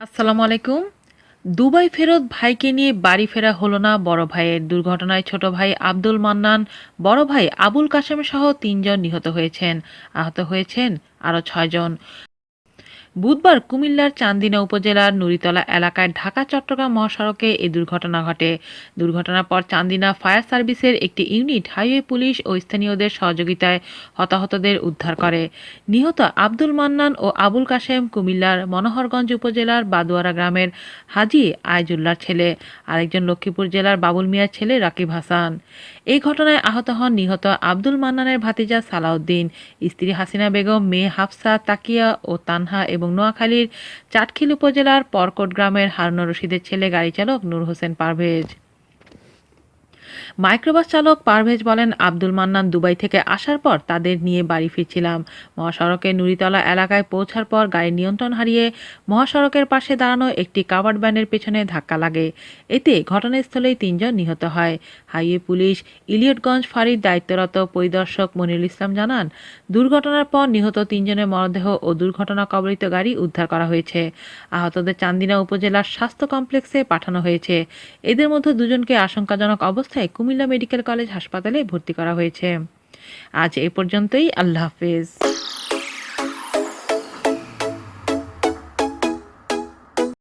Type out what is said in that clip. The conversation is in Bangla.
আসসালামু আলাইকুম। দুবাই ফেরত ভাইকে নিয়ে বাড়ি ফেরা হলো না বড় ভাইয়ের দুর্ঘটনায় ছোট ভাই আব্দুল মান্নান, বড় ভাই আবুল কাশেম সহ তিনজন নিহত হয়েছেন। আহত হয়েছেন আরও ছয়জন। বুধবার কুমিল্লার চান্দিনা উপজেলার নুরিতলা এলাকায় ঢাকা চট্টগ্রাম মহাসড়কে এই দুর্ঘটনা ঘটে। দুর্ঘটনার পর চান্দিনা ফায়ার সার্ভিসের একটি ইউনিট হাইওয়ে পুলিশ ও স্থানীয়দের সহযোগিতায় হতাহতদের উদ্ধার করে। নিহত আব্দুল মান্নান ও আবুল কাশেম কুমিল্লার মনোহরগঞ্জ উপজেলার বাদুয়ারা গ্রামের হাজি আয়জুল্লার ছেলে। আরেকজন লক্ষ্মীপুর জেলার বাবুল মিয়ার ছেলে রাকিব হাসান। এই ঘটনায় আহত হন নিহত আব্দুল মান্নানের ভাতিজা সালাউদ্দিন। স্ত্রী হাসিনা বেগম, মেয়ে হাফসা তাকিয়া ও তানহা এবং নোয়াখালীর চাটখিল উপজেলার পরকট গ্রামের হারুন রশিদের ছেলে গাড়ি চালক নূর হোসেন পারভেজ। মাইক্রোবাস চালক পারভেজ বলেন, আব্দুল মান্নান দুবাই থেকে আসার পর তাদের নিয়ে বাড়ি ফিরছিলাম। মহাসড়কে নুরিতলা এলাকায় পৌঁছার পর গাড়ির নিয়ন্ত্রণ হারিয়ে মহাসড়কের পাশে দাঁড়ানো একটি কাভার্ড ব্যানের পেছনে ধাক্কা লাগে। এতে ঘটনাস্থলেই তিনজন নিহত হয়। হাইওয়ে পুলিশ, ইলিয়টগঞ্জ ফাঁড়ির দায়িত্বরত পরিদর্শক মনিরুল ইসলাম জানান, দুর্ঘটনার পর নিহত তিনজনের মরদেহ ও দুর্ঘটনা কবলিত গাড়ি উদ্ধার করা হয়েছে। আহতদের চান্দিনা উপজেলার স্বাস্থ্য কমপ্লেক্সে পাঠানো হয়েছে। এদের মধ্যে দুজনকে আশঙ্কাজনক অবস্থায় কুমিল্লা মেডিকেল কলেজ হাসপাতালে ভর্তি করা হয়েছে। আজ এ পর্যন্তই আল্লাহ হাফেজ।